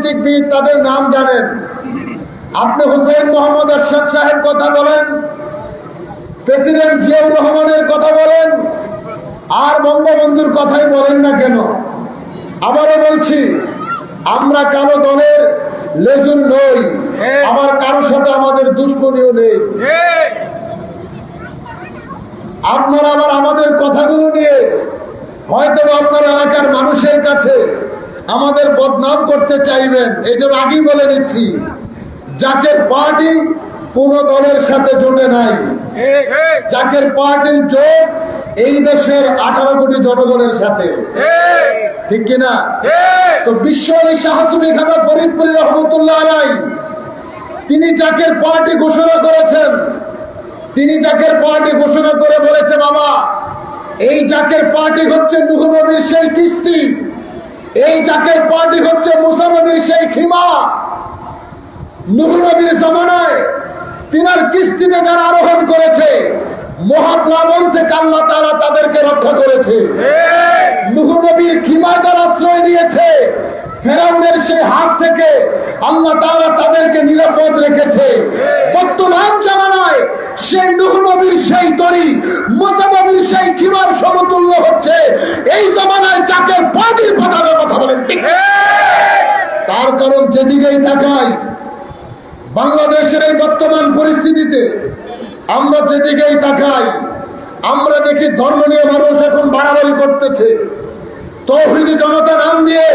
রাজনীতিবিদ তাদের নাম জানেন। আপনি হুসেন মোহাম্মদ আরশাদ সাহেব কথা বলেন প্রেসিডেন্ট জিয়াউর রহমানের কথা বলেন আর বঙ্গবন্ধুর কথাই বলেন না কেন? আবারও বলছি আমরা কারও দলের লেজুন নই আবার কারও সাথে আমাদের দুশ্মনীও নেই। আপনারা আবার আমাদের কথাগুলো নিয়ে হয়তো বা আপনার এলাকার মানুষের কাছে আমাদের বদনাম করতে চাইবেন, এই জন্য আগেই বলে দিচ্ছি, জাকের পার্টি কোন দলের সাথে জোটে নাই। জাকের পার্টির জোট এই দেশের আঠারো কোটি জনগণের সাথে। ঠিক কিনা তো বিশ্ব শাহসুফি খাদা ফরিদপুরি রহমতুল্লাহ আলাই, তিনি জাকের পার্টি ঘোষণা করেছেন। তিনি জাকের পার্টি ঘোষণা করে বলেছে, বাবা, এই জাকের পার্টি হচ্ছে নুহনবীর সেই কিস্তি। এই জাকের পার্টি হচ্ছে মুসা নবীর সেই খিমা। নবীর জমানায় তিনার কিস্তিতে যারা আরোহণ করেছে মহাপ্লাবন থেকে আল্লাহ তারা তাদেরকে রক্ষা করেছে। খিমা যারা আশ্রয় নিয়েছে, ফেরাউনের সেই হাত থেকে আল্লাহ তাআলা তাদেরকে নিরাপদ রেখেছে। বর্তমান জামানায় সেই নুহ নবীর সেই তরি মুসা নবীর সেই খিমার সমতুল্য হচ্ছে। এই জামানায় ঠিক তার কারণ যেদিকেই তাকাই, বাংলাদেশের এই বর্তমান পরিস্থিতিতে আমরা যেদিকেই তাকাই, আমরা দেখি ধর্ম নিয়ে মানুষ এখন বাড়াবাড়ি করতেছে। তৌহিদি জনতা নাম দিয়ে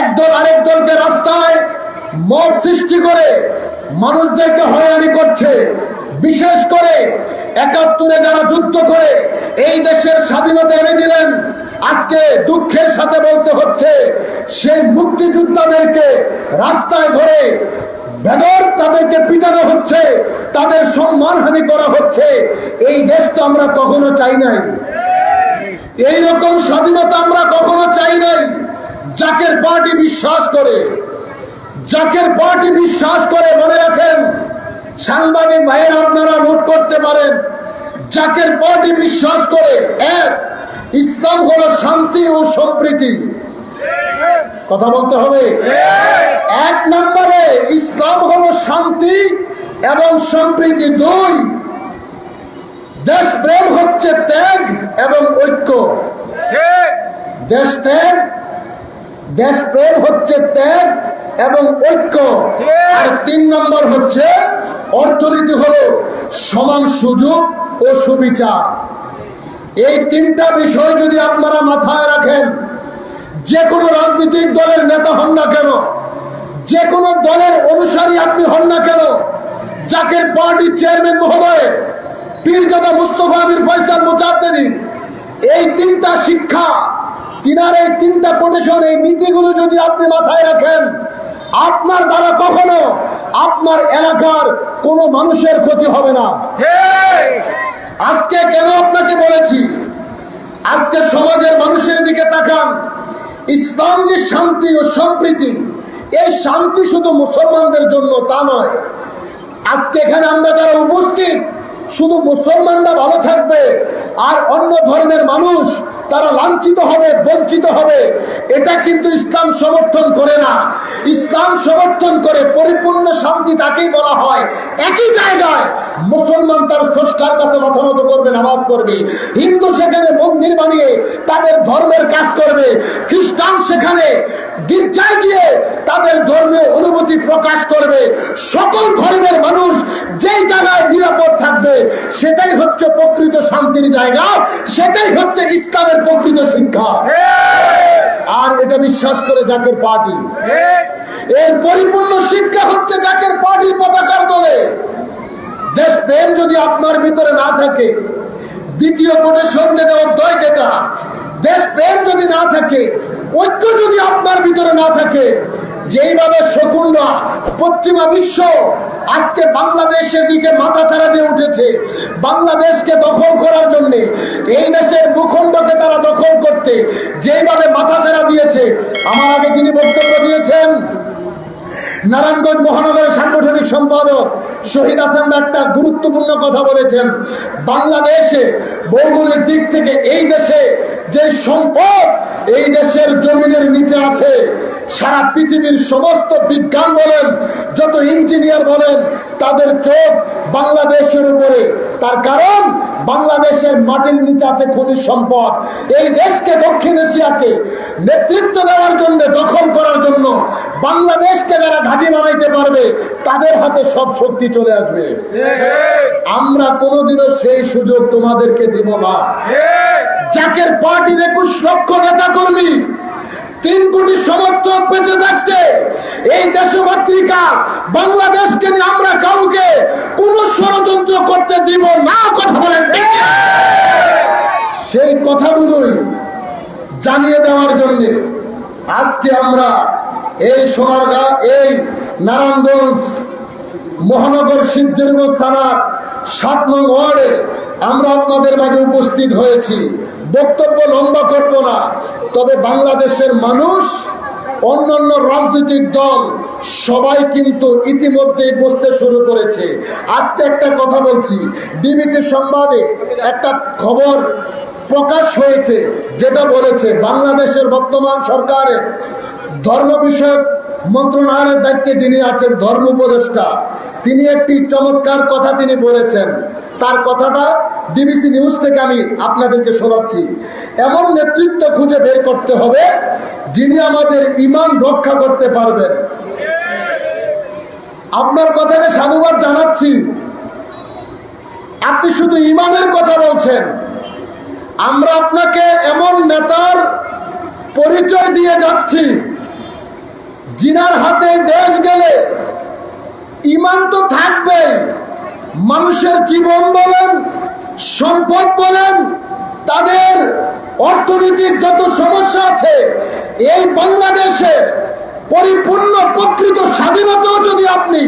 একদল আরেক দলকে রাস্তায় মত সৃষ্টি করে মানুষদেরকে হয়রানি করছে। বিশেষ করে একাত্তরে যারা যুদ্ধ করে এই দেশের স্বাধীনতা এনে দিলেন, আজকে দুঃখের সাথে বলতে হচ্ছে, সেই মুক্তিযোদ্ধাদেরকে রাস্তায় ধরে বেদর তাদেরকে পিটানো হচ্ছে, তাদের সম্মানহানি করা হচ্ছে, এই দেশ তো আমরা কখনো চাই নাই। এইরকম স্বাধীনতা আমরা কখনো চাই নাই, জাকের পার্টি বিশ্বাস করে, জাকের পার্টি বিশ্বাস করে মনে রাখেন সাংবাদিক ভাইয়ের আপনারা নোট করতে পারেন জাকের পার্টি বিশ্বাস করে এক ইসলাম হলো শান্তি ও সম্প্রীতি। কথা বলতে হবে? এক নম্বরে ইসলাম হলো শান্তি এবং সম্প্রীতি। দুই দেশ প্রেম হচ্ছে ত্যাগ এবং ঐক্য। দেশ ত্যাগ দেশ প্রেম হচ্ছে ত্যাগ এবং ঐক্য। আর তিন নম্বর হচ্ছে অর্থনীতি হলো সমান সুযোগ ও সুবিচার। এই তিনটা বিষয় যদি আপনারা মাথায় রাখেন যে কোনো রাজনৈতিক দলের নেতা হন না কেন যে কোনো দলের অনুসারী আপনি হন না কেন জাকের পার্টি চেয়ারম্যান মহোদয় পীরজাদা মুস্তফা আমির ফয়সাল মুজাদ্দিন এই তিনটা শিক্ষা তিনার এই তিনটা প্রতিশন এই নীতিগুলো যদি আপনি মাথায় রাখেন আপনার দ্বারা কখনো আপনার এলাকার কোনো মানুষের ক্ষতি হবে না। আজকে কেন আপনাকে বলেছি? আজকে সমাজের মানুষের দিকে তাকান। ইসলাম যে শান্তি ও সম্প্রীতি এই শান্তি শুধু মুসলমানদের জন্য তা নয়। আজকে এখানে আমরা যারা উপস্থিত শুধু মুসলমানরা ভালো থাকবে আর অন্য ধর্মের মানুষ তারা লাঞ্ছিত হবে, বঞ্চিত হবে। এটা কিন্তু ইসলাম সমর্থন করে না। ইসলাম সমর্থন করে পরিপূর্ণ শান্তি তাকেই বলা হয়। একই জায়গায় মুসলমান তার স্রষ্টার কাছে মাথা মতো করবে, নামাজ পড়বে। হিন্দু সেখানে মন্দির বানিয়ে তাদের ধর্মের কাজ করবে। খ্রিস্টান সেখানে গির্জায় গিয়ে তাদের ধর্মীয় অনুভূতি প্রকাশ করবে। সকল ধর্মের মানুষ যেই জায়গায় নিরাপদ থাকবে, সেটাই হচ্ছে প্রকৃত শান্তির জায়গা, সেটাই হচ্ছে ইসলামের প্রকৃত শিক্ষা। আর এটা বিশ্বাস করে জাকের পার্টি। এর পরিপূর্ণ শিক্ষা হচ্ছে জাকের পার্টির পতাকার দলে দেশ প্রেম যদি আপনার ভিতরে না থাকে, দ্বিতীয় কোটেশন যেটা, অধ্যায় যেটা, দেশ প্রেম যদি না থাকে ঐক্য যদি আপনার ভিতরে না থাকে, যেইভাবে শকুনরা পশ্চিমা বিশ্ব আজকে বাংলাদেশের দিকে মাথা চারা দিয়ে উঠেছে, বাংলাদেশকে দখল করার জন্যে, এই দেশের ভূখণ্ডকে তারা দখল করতে যেইভাবে মাথা ছাড়া দিয়েছে, আমার আগে যিনি বক্তব্য দিয়েছেন নারায়ণগঞ্জ মহানগরের সাংগঠনিক সম্পাদক শহীদ হাসান একটা গুরুত্বপূর্ণ কথা বলেছেন, বাংলাদেশে ভৌগোলিক দিক থেকে এই দেশে যে সম্পদ, এই দেশের জমিনের নিচে আছে, সারা পৃথিবীর সমস্ত বিজ্ঞান বলেন, যত ইঞ্জিনিয়ার বলেন, তাদের চোখ বাংলাদেশের উপরে। তার কারণ বাংলাদেশের মাটির নিচে আছে খনিজ সম্পদ। এই দেশকে দক্ষিণ এশিয়াকে নেতৃত্ব দেওয়ার জন্য দখল করার জন্য বাংলাদেশকে যারা ঘাঁটি বানাইতে পারবে তাদের হাতে সব শক্তি চলে আসবে। আমরা কোনোদিনও সেই সুযোগ তোমাদেরকে দিব না। জাকের পার্টির একুশ লক্ষ নেতা কর্মী তিন কোটি সমর্থক বেঁচে থাকতে এই দেশমাতৃকা বাংলাদেশকে নিয়ে আমরা কাউকে কোন ষড়যন্ত্র করতে দিব না, কথা বলেন। সেই কথাগুলোই জানিয়ে দেওয়ার জন্য আজকে আমরা এই সোনারগাঁ, এই নারায়ণগঞ্জ মহানগর সিদ্ধিরগঞ্জ থানার সাত নং ওয়ার্ডে আমরা আপনাদের মাঝে উপস্থিত হয়েছি। বক্তব্য লম্বা করব না। তবে বাংলাদেশের মানুষ, অন্যান্য রাজনৈতিক দল, সবাই কিন্তু ইতিমধ্যেই বুঝতে শুরু করেছে। আজকে একটা কথা বলছি। ডিবিসি সংবাদে একটা খবর প্রকাশ হয়েছে, যেটা বলেছে বাংলাদেশের বর্তমান সরকারের ধর্ম বিষয়ক মন্ত্রণালয়ের দায়িত্বে তিনি আছেন ধর্ম উপদেষ্টা, তিনি একটি চমৎকার কথা তিনি বলেছেন। তার কথাটা ডিবিসি নিউজ থেকে আমি আপনাদেরকে শোনাচ্ছি। এমন নেতৃত্ব খুঁজে বের করতে হবে যিনি আমাদের ইমান রক্ষা করতে পারবেন। আপনার কথাকে সাধুবাদ জানাচ্ছি। আপনি শুধু ইমানের কথা বলছেন। আমরা আপনাকে এমন নেতার পরিচয় দিয়ে যাচ্ছি জিনার হাতে দেশ গেলে ইমান তো থাকবেই। মানুষের জীবন বলেন, সম্পদ বলেন, তাদের অর্থনৈতিক যত সমস্যা আছে, এই বাংলাদেশে পরিপূর্ণ প্রকৃত স্বাধীনতাও যদি আপনি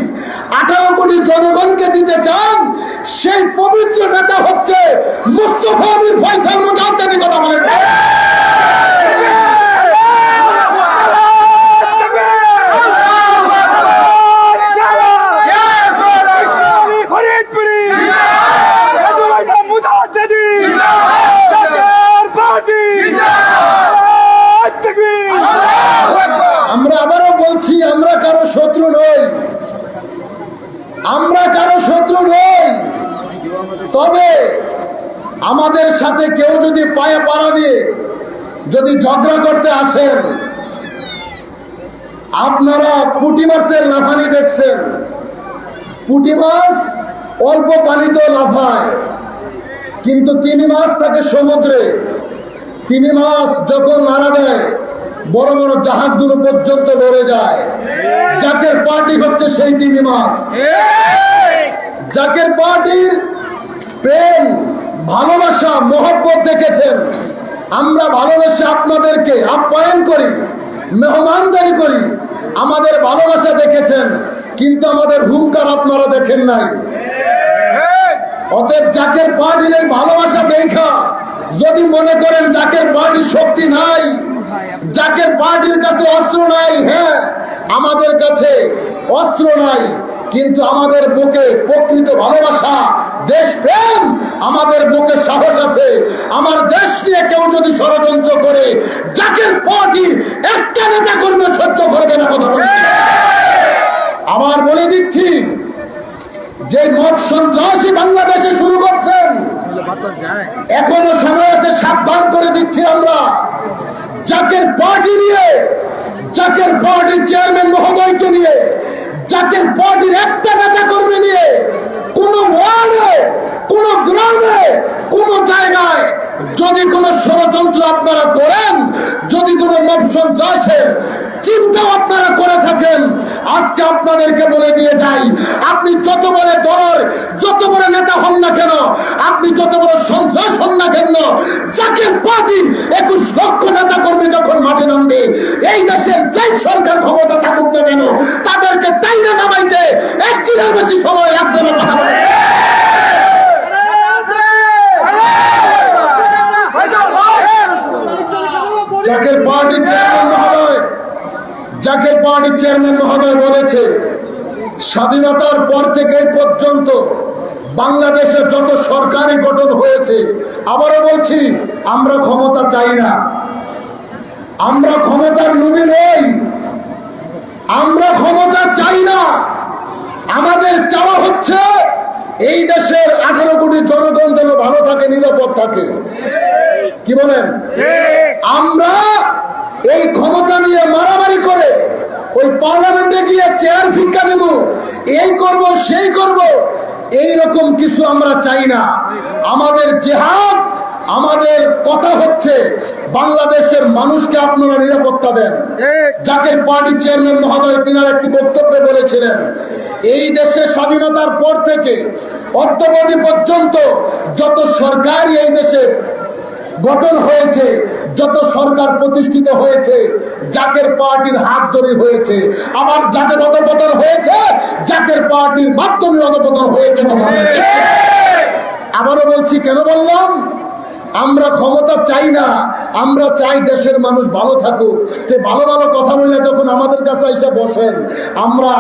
আঠারো কোটি জনগণকে দিতে চান, সেই পবিত্র নেতা হচ্ছে মুস্তফা আমির ফয়সাল মুজাহিদের কথা বলেন ফরিদপুরি মুজাহিদি জাকের পার্টি তাকবীর আমরা আবারও বলছি আমরা কারও শত্রু নই আমরা কারও শত্রু নই তবে আমাদের সাথে কেউ যদি পায়ে পাড়া দিয়ে যদি ঝগড়া করতে আসেন আপনারা পুঁটি মাছের লাফানি দেখছেন। পুঁটি মাছ অল্প পানিতেও লাফায় কিন্তু তিমি মাছ থাকে সমুদ্রে। তিমি মাছ যখন মারা দেয় বড় বড় জাহাজগুলো পর্যন্ত লড়ে যায়। জাকের পার্টি হচ্ছে সেই তিমি মাছ। জাকের পার্টির প্রেম ভালোবাসা, মহব্বত দেখেছেন। আমরা ভালোবেসে আপনাদেরকে আপ্যায়ন করি, মেহমানদারি করি। আমাদের ভালোবাসা দেখেছেন, কিন্তু আমাদের হুঙ্কার আপনারা দেখেন নাই। অতএব জাকের পার্টির এই ভালোবাসা দেখা। যদি মনে করেন জাকের পার্টির শক্তি নাই, জাকের পার্টির কাছে অস্ত্র নাই হ্যাঁ আমাদের কাছে অস্ত্র নাই। কিন্তু আমাদের বুকে প্রকৃত ভালোবাসা দেশ প্রেম আমাদের বুকে সাহস আছে। আমার দেশ নিয়ে কেউ যদি ষড়যন্ত্র করে জাকের পার্টির একটা নেতা কর্মী সহ্য করবে না কথা বলছি আবার বলে দিচ্ছি, যে মত সন্ত্রাসী বাংলাদেশে শুরু করছেন, এখনও সময় আছে, সাবধান করে দিচ্ছি আমরা। জাকের পার্টি নিয়ে জাকের পার্টির চেয়ারম্যান মহোদয়কে নিয়ে জাকের পার্টির একটা নেতা কর্মী নিয়ে কোন ওয়ার্ডে, কোন গ্রামে, কোন জায়গায় যদি কোনো ষড়যন্ত্র আপনারা করেন, যদি কোনো মত সন্ত্রাসের চিন্তাও আপনারা করে থাকেন আজকে আপনাদেরকে বলে দিয়ে যাই, আপনি যত বড় দলের, যত বড় নেতা হন না কেন, আপনি যত বড় সন্ত্রাস হন না কেন জাকের পার্টির একুশ লক্ষ নেতা কর্মী যখন মাঠে নামবে, এই দেশের যেই সরকার ক্ষমতা থাকুক না কেন, তাদেরকে টাইনে নামাইতে একদিনের বেশি সময় লাগবে না কথা জাকের পার্টির চেয়ারম্যান যাকে পার্টি চেয়ারম্যান মহোদয় বলেছে, স্বাধীনতার পর থেকে পর্যন্ত বাংলাদেশে যত সরকারি গঠন হয়েছে, আবারও বলছি, আমরা ক্ষমতা চাই না। আমরা ক্ষমতার লোভী নই। আমরা ক্ষমতা চাই না। আমাদের চাওয়া হচ্ছে এই দেশের আঠারো কোটি জনগণ যেন ভালো থাকে, নিরাপদ থাকে। কি বলেন? আমরা এই ক্ষমতা নিয়ে মারামারি করে ওই পার্লামেন্টে গিয়ে চেয়ার ভিক্ষা দেব এই করব সেই করব এই রকম কিছু আমরা চাই না। আমাদের জেহাদ আমাদের কথা হচ্ছে বাংলাদেশের মানুষকে আপনারা নিরাপত্তা দেন। জাকের পার্টি চেয়ারম্যান মহোদয় তিনার একটি বক্তব্যে বলেছিলেন এই দেশে স্বাধীনতার পর থেকে অদ্যবধি পর্যন্ত যত সরকারই এই দেশে গঠন হয়েছে যত সরকার প্রতিষ্ঠিত হয়েছে জাকের পার্টির হাত ধরে হয়েছে আবার জাতের অধপতন হয়েছে জাকের পার্টির মাধ্যমে অধপতন হয়েছে আবারও বলছি কেন বললাম? আমরা ক্ষমতা চাই না আমরা চাই দেশের মানুষ ভালো থাকুক। তো ভালো ভালো কথা বলে যখন আমাদের কাছে এসে বসেন আমরা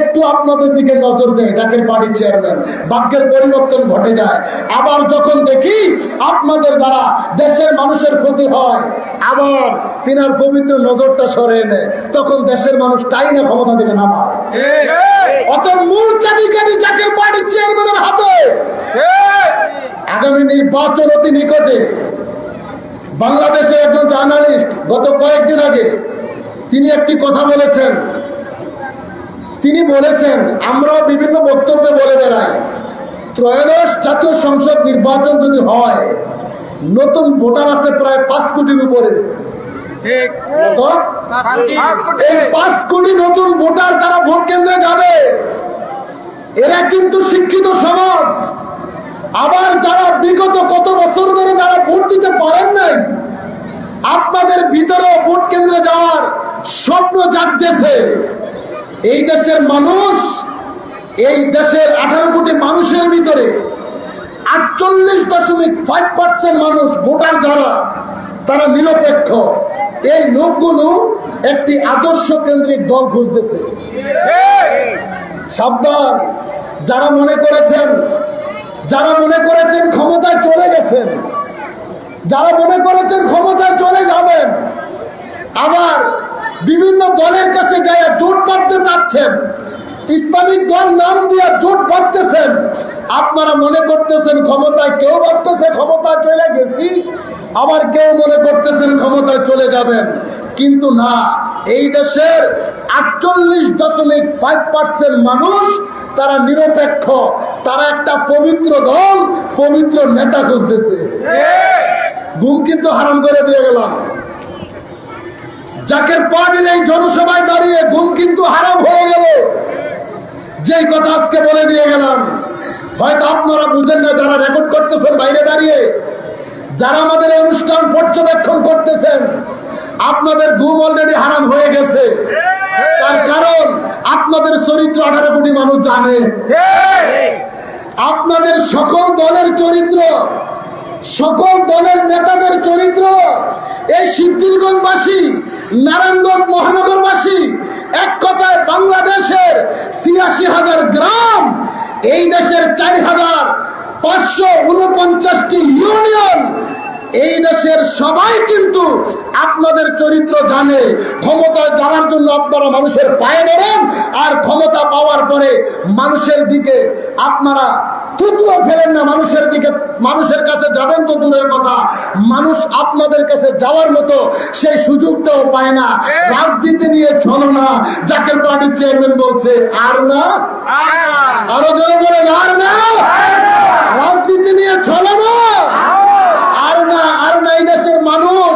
একটু আপনাদের দিকে নজর দেই জাকের বাড়ির চেয়ারম্যান বাক্যের পরিবর্তন ঘটে যায়। আবার যখন দেখি আপনাদের দ্বারা দেশের মানুষের ক্ষতি হয় আবার তিনার পবিত্র নজরটা সরে এনে তখন দেশের মানুষ তাই না ক্ষমতা থেকে নামায় অত মূল চাবিকাঠি জাকের বাড়ির চেয়ারম্যানের হাতে আগামী নির্বাচন অতি নিকটে বাংলাদেশের একজন জার্নালিস্ট গত কয়েকদিন আগে তিনি একটি কথা বলেছেন। তিনি বলেছেন আমরাও বিভিন্ন বক্তব্যে বলে বেড়াই, ত্রয়োদশ জাতীয় সংসদ নির্বাচন যদি হয়, নতুন ভোটার আছে প্রায় পাঁচ কোটির উপরে। পাঁচ কোটি নতুন ভোটার তারা ভোট কেন্দ্রে যাবে। এরা কিন্তু শিক্ষিত সমাজ। আবার যারা বিগত কত বছর ধরে যারা ভোট দিতে পারেন নাই, আপনাদের ভিতরেও ভোট কেন্দ্রে যাওয়ার স্বপ্ন জাগতেছে। এই দেশের মানুষ, এই দেশের আঠারো কোটি মানুষের ভিতরে আটচল্লিশ দশমিক ফাইভ পার্সেন্ট মানুষ ভোটার যারা, তারা নিরপেক্ষ। এই লোকগুলো একটি আদর্শ কেন্দ্রিক দল খুঁজতেছে। সাবধান, যারা মনে করেছেন যারা মনে করেছেন ক্ষমতায় চলে গেছেন, যারা মনে করেছেন ক্ষমতায় চলে যাবেন, আবার বিভিন্ন দলের কাছে যায় জোট বাঁধতে চাচ্ছেন, ইসলামিক দল নাম দিয়ে জোট বাঁধতেছেন, আপনারা মনে করতেছেন ক্ষমতায় কেউ ভাবতেছে ক্ষমতায় চলে গেছি, আবার কেউ মনে করতেছেন ক্ষমতায় চলে যাবেন। কিন্তু না, এই দেশের আটচল্লিশ দশমিক ফাইভ পার্সেন্ট মানুষ তারা নিরপেক্ষ, তারা একটা পবিত্র দল, পবিত্র নেতা খুঁজতেছে। ঘুম কিন্তু হারাম করে দিয়ে গেলাম। জাকের পার্টির এই জনসভায় দাঁড়িয়ে ঘুম কিন্তু হারাম হয়ে গেল। যেই কথা আজকে বলে দিয়ে গেলাম। হয়তো আপনারা বুঝেন না, যারা রেকর্ড করতেছেন বাইরে দাঁড়িয়ে, যারা আমাদের অনুষ্ঠান পর্যবেক্ষণ করতেছেন আপনাদের ঘুম অলরেডি হারাম হয়ে গেছে। তার কারণ, আপনাদের চরিত্র আঠারো কোটি মানুষ জানে। আপনাদের সকল দলের চরিত্র, সকল দলের নেতাদের চরিত্র, এই সিদ্ধিরগঞ্জবাসী, নারায়ণগঞ্জ মহানগরবাসী, এক কথায় বাংলাদেশের ছিয়াশি হাজার গ্রাম, এই দেশের চার হাজার পাঁচশো উনপঞ্চাশটি ইউনিয়ন এই দেশের সবাই কিন্তু আপনাদের চরিত্র জানে ক্ষমতায় যাওয়ার জন্য আপনারা মানুষের পায়ে ধরেন আর ক্ষমতা পাওয়ার পরে মানুষের দিকে আপনারা থুতুও ফেলেন না মানুষের দিকে মানুষের কাছে যাবেন তো দূরের কথা। মানুষ আপনাদের কাছে যাওয়ার মতো সেই সুযোগটাও পায় না। রাজনীতি নিয়ে চলো না জাকের পার্টির চেয়ারম্যান বলছে আর না? আরও জোরে বলেন আর না? রাজনীতি নিয়ে চলো না আর না আর না এই দেশের মানুষ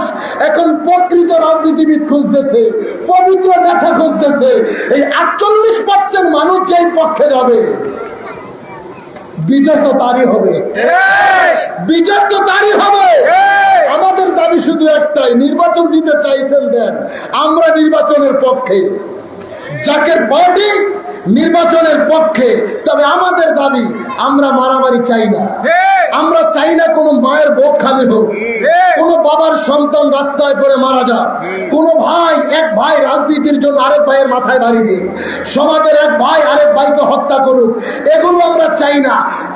এখন প্রকৃত রাজনীতিবিদ খুঁজতেছে, পবিত্র নেতা খুঁজতেছে। এই আটচল্লিশ পার্সেন্ট মানুষ যেই পক্ষে যাবে, বিজয় তো তারই হবে। বিজয় তো তারই হবে। আমাদের দাবি শুধু একটাই, নির্বাচন দিতে চাইছেন দেন, আমরা নির্বাচনের পক্ষে। জাকের পার্টি নির্বাচনের পক্ষে তবে আমাদের দাবি আমরা মারামারি চাই না। আমরা চাই না কোনো মায়ের বুক খালি হোক। কোনো বাবার সন্তান রাস্তায় পড়ে মারা যাক। কোনো ভাই এক ভাই রাজনীতির জন্য আরেক ভাইয়ের মাথায় বাড়ি দিক। সমাজের এক ভাই আরেক ভাইকে হত্যা করুক। এগুলো আমরা চাই না।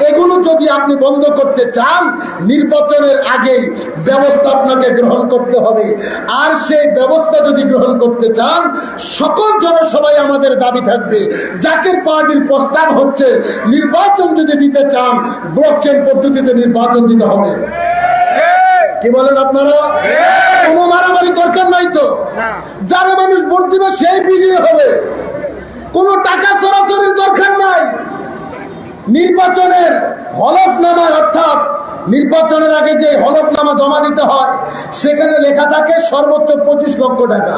এগুলো যদি আপনি বন্ধ করতে চান নির্বাচনের আগেই ব্যবস্থা আপনাকে গ্রহণ করতে হবে। আর সেই ব্যবস্থা যদি গ্রহণ করতে চান সকল জনসভায় আমাদের দাবি থাকবে জাকের পার্টির প্রস্তাব হচ্ছে নির্বাচন যদি দিতে চান ব্লক চেন পদ্ধতিতে নির্বাচন দিতে হবে। কি বলেন আপনারা? কোনো মারামারি দরকার নাই তো? যারা মানুষ ভোট দিবে সেই বিজয়ী হবে। কোনো টাকা চলাচলের দরকার নাই। নির্বাচনের হলফনামা অর্থাৎ নির্বাচনের আগে যে হলফনামা জমা দিতে হয় সেখানে লেখা থাকে সর্বোচ্চ পঁচিশ লক্ষ টাকা।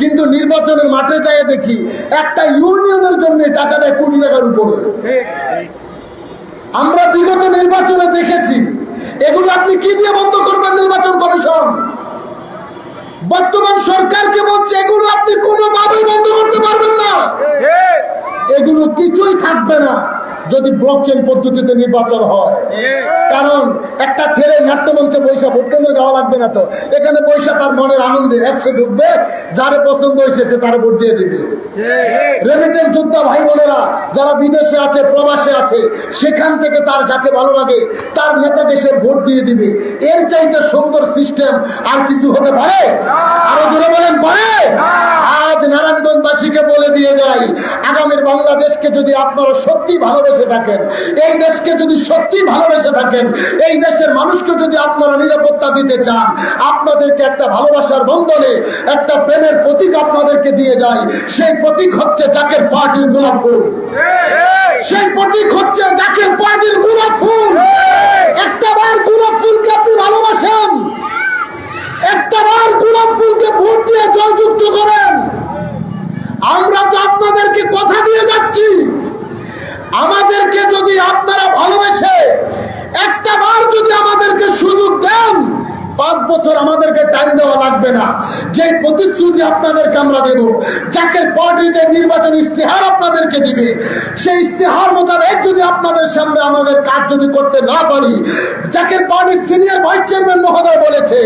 কিন্তু নির্বাচনের মাঠে যায় দেখি একটা ইউনিয়নের জন্য টাকা দেয় কোটি টাকার উপরে। আমরা বিগত নির্বাচনে দেখেছি এগুলো আপনি কি দিয়ে বন্ধ করবেন নির্বাচন কমিশন? বর্তমান সরকারকে বলছে এগুলো আপনি কোনোভাবেই বন্ধ করতে পারবেন না। এগুলো কিছুই থাকবে না। যদি ব্লক চেন পদ্ধতিতে নির্বাচন হয়। কারণ একটা ছেলে নাট্যমঞ্চে পয়সা ভোট কেন্দ্রে যাওয়া লাগবে না তো। এখানে পয়সা তার মনের আনন্দে একশো ঢুকবে যারে পছন্দ হয়েছে সে তারা ভোট দিয়ে দিবে। রেমিটেন্স যোদ্ধা ভাই বোনেরা, যারা বিদেশে আছে, প্রবাসে আছে, সেখান থেকে তার যাকে ভালো লাগে, তার নেতাকে সে ভোট দিয়ে দিবে। এর চাইতে সুন্দর সিস্টেম আর কিছু হতে পারে? আরও জোরে বলেন, পারে? আজ নারায়ণগঞ্জবাসীকে বলে দিয়ে যাই, আগামীর বাংলাদেশকে যদি আপনারা সত্যি ভালোবেসে থাকেন। এই দেশকে যদি সত্যি ভালোবেসে থাকেন, এই দেশের মানুষকে যদি আপনারা নিরাপত্তা দিতে চান, আপনাদেরকে একটা ভালোবাসার বন্ধনে একটা প্রেমের প্রতীক আপনাদেরকে দিয়ে যায় সেই প্রতীক হচ্ছে জাকের পার্টির গোলাপ ফুল। সেই প্রতীক হচ্ছে জাকের পার্টির গোলাপ ফুল। একটা বার গোলাপ ফুলকে আপনি ভালোবাসেন। একটা বার গোলাপ ফুলকে ভোট দিয়ে জয়যুক্ত করেন। আমরা তো আপনাদেরকে কথা দিয়ে যাচ্ছি। আমাদেরকে যদি আপনারা ভালোবেসে একটা বার যদি আমাদেরকে সুযোগ দেন পাঁচ বছর আমাদেরকে টাইম দেওয়া লাগবে না। যে প্রতিশ্রুতি আপনাদেরকে আমরা দেব, যাকে পার্টিতে নির্বাচন ইস্তেহার আপনাদেরকে দিবে, সেই ইস্তেহার মোতাবেক যদি আপনাদের সামনে আমাদের কাজ যদি করতে না পারি, যাকে পার্টির সিনিয়র ভাইস চেয়ারম্যান মহোদয় বলেছে,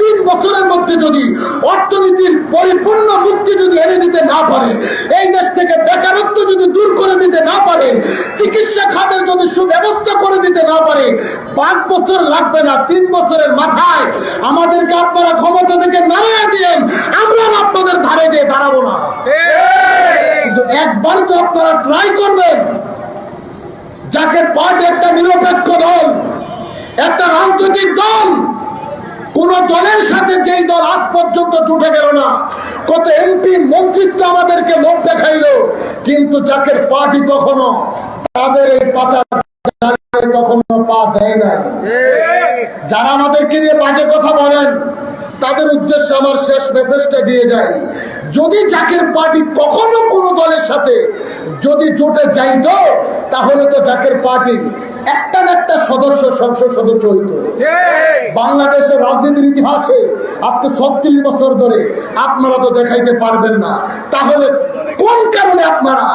তিন বছরের মধ্যে যদি অর্থনীতির পরিপূর্ণ মুক্তি যদি এনে দিতে না পারে, এই দেশ থেকে বেকারত্ব যদি দূর করে দিতে না পারে, চিকিৎসা খাতের যদি সুব্যবস্থা করে দিতে না পারে, পাঁচ বছর লাগবে না, তিন বছরের মাথায় আমাদেরকে আপনারা ক্ষমতা থেকে নামিয়ে দিয়েন, আমরা আপনাদের ধারে যেয়ে দাঁড়াবো না। কিন্তু একবার তো আপনারা ট্রাই করবেন, যাকে পার্টি একটা নিরপেক্ষ দল, একটা রাজনৈতিক দল, কোন দলের সাথে যেই দল আজ পর্যন্ত জুটে গেল না, কত এমপি মন্ত্রিত্ব আমাদেরকে লোক দেখাইলো, কিন্তু যাকের পার্টি কখনো তাদের এই পাতা কখনো দেয় নাই যারা আমাদেরকে নিয়ে বাজে কথা বলেন, তাদের উদ্দেশ্যে আমার শেষ মেসেজটা দিয়ে যায়। যদি জাকের পার্টি কখনো কোনো দলের সাথে যদি জোটে যাইতো, তাহলে তো জাকের পার্টি একটা না একটা সদস্য সংসদ সদস্য হইতো বাংলাদেশের রাজনীতির ইতিহাসে আজকে ছত্রিশ বছর ধরে আপনারা তো দেখাইতে পারবেন না। তাহলে কোন কারণে আপনারা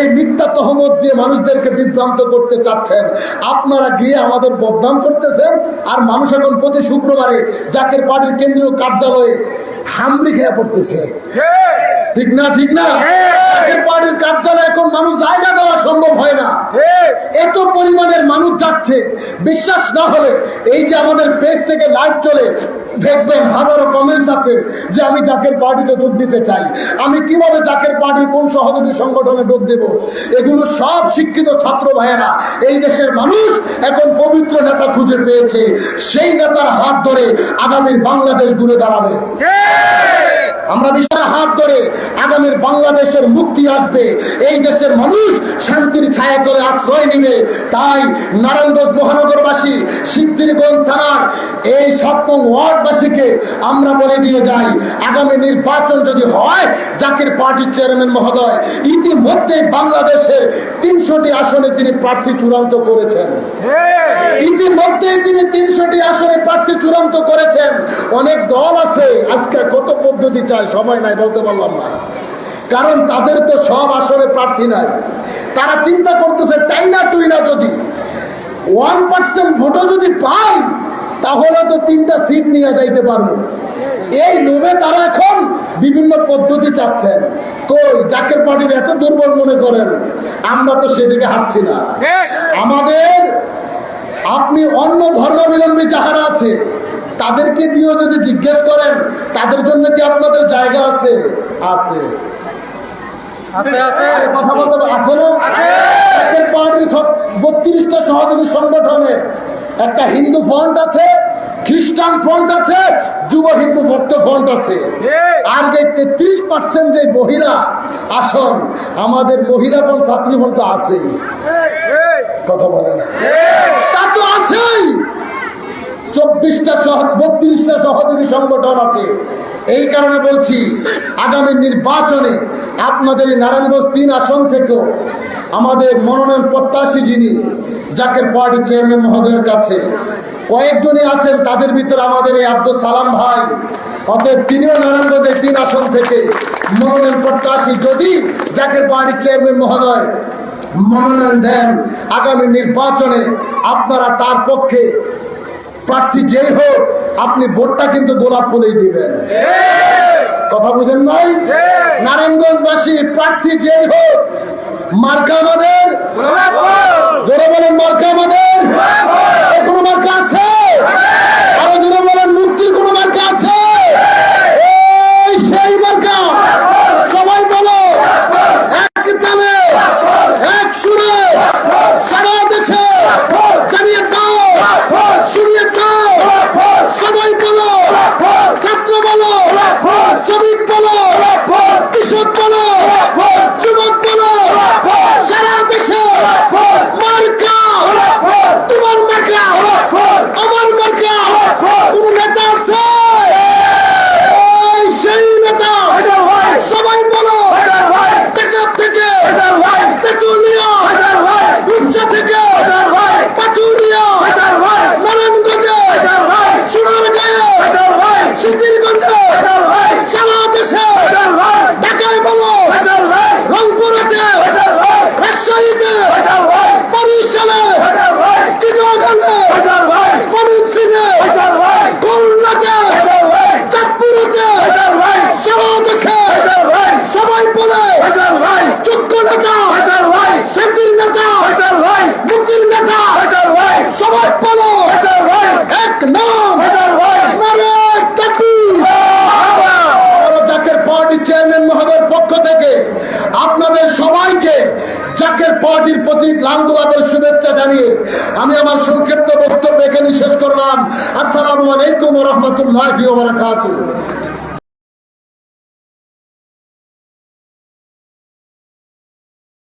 এই মিথ্যা তহমত দিয়ে মানুষদেরকে বিভ্রান্ত করতে চাচ্ছেন? আপনারা গিয়ে আমাদের বদনাম করতেছেন? আর মানুষ এখন প্রতি শুক্রবারে জাকের পার্টির কেন্দ্রীয় কার্যালয়ে হামরি খেয়ে পড়তেছে। ঠিক। না ঠিক না? এত পরিমাণের মানুষ যাচ্ছে বিশ্বাস না হলে এই যে আমাদের পেজ থেকে লাইভ চলে দেখবেন হাজারো কমেন্টস আছে যে আমি জাকের পার্টিতে যোগ দিতে চাই। আমি কীভাবে জাকের পার্টির কোন সহযোগী সংগঠনে যোগ দেব? এগুলো সব শিক্ষিত ছাত্র ভাইয়েরা এই দেশের মানুষ এখন পবিত্র নেতা খুঁজে পেয়েছে। সেই নেতার হাত ধরে আগামীর বাংলাদেশ ঘুরে দাঁড়াবে। আমরা বিশ্বের হাত ধরে আগামীর বাংলাদেশের মুক্তি আসবে। এই দেশের মানুষ শান্তির ছায়া করে আশ্রয় নিবে। তাই নারায়ণগঞ্জ মহানগরবাসী, সিদ্ধিরগঞ্জ থানার এই সাত নং ওয়ার্ডবাসীকে আমরা বলে দিয়ে যাই, আগামী নির্বাচন যদি হয়, জাকির পার্টির চেয়ারম্যান মহোদয় ইতিমধ্যে বাংলাদেশের তিনশোটি আসনে তিনি প্রার্থী চূড়ান্ত করেছেন। ইতিমধ্যে তিনি তিনশোটি আসনে প্রার্থী চূড়ান্ত করেছেন। অনেক দল আছে, আজকে কত পদ্ধতি চায় সময় নাই, বলতে পারলাম না। কারণ তাদের তো সব আসনে প্রার্থী নাই। তারা চিন্তা করতেছে তাই না তুই না যদি? ওয়ান পার্সেন্ট ভোটও যদি পাই তাহলে তো তিনটা সিট নিয়ে যাইতে পারব। এই লোভে তারা এখন বিভিন্ন পদ্ধতি চাচ্ছেন। তো জাকের পার্টির এত দুর্বল মনে করেন আমরা তো সেদিকে হাঁটছি না। আমাদের আপনি অন্য ধর্মাবলম্বী যাহারা আছে তাদেরকে দিয়েও যদি জিজ্ঞেস করেন তাদের জন্য কি আপনাদের জায়গা আছে? আছে। কথা বলতে আছে না? পার্টির বত্রিশটা সহযোগী সংগঠনের। একটা হিন্দু ফ্রন্ট আছে খ্রিস্টান ফ্রন্ট আছে যুব হিন্দু ভক্ত ফ্রন্ট আছে। আর যে তেত্রিশ পার্সেন্ট যে মহিলা আসন আমাদের মহিলা ফ্রন্ট ছাত্রী ফ্রন্ট তো আছেই। কথা বলে না। তা তো আছেই। চব্বিশটা সহ, বত্রিশটা সহযোগী সংগঠন আছে। এই কারণে বলছি, আগামী নির্বাচনে আপনাদের এই নারায়ণগঞ্জ তিন আসন থেকেও আমাদের মনোনয়ন প্রত্যাশী যিনি জাকের পার্টি চেয়ারম্যান মহোদয়ের কাছে কয়েকজনই আছেন, তাদের ভিতরে আমাদের এই আব্দুল সালাম ভাই, অতএব তিনিও নারায়ণগঞ্জের তিন আসন থেকে মনোনয়ন প্রত্যাশী। যদি জাকের পার্টির চেয়ারম্যান মহোদয় মনোনয়ন দেন, আগামী নির্বাচনে আপনারা তার পক্ষে প্রার্থী যেই হোক আপনি ভোটটা কিন্তু গোলাপ ফুলেই দিবেন। কথা বুঝেন নাই? নারায়ণগঞ্জবাসী প্রার্থী যেই হোক মার্কা আমাদের। জোরে বলেন মার্কা আমাদের।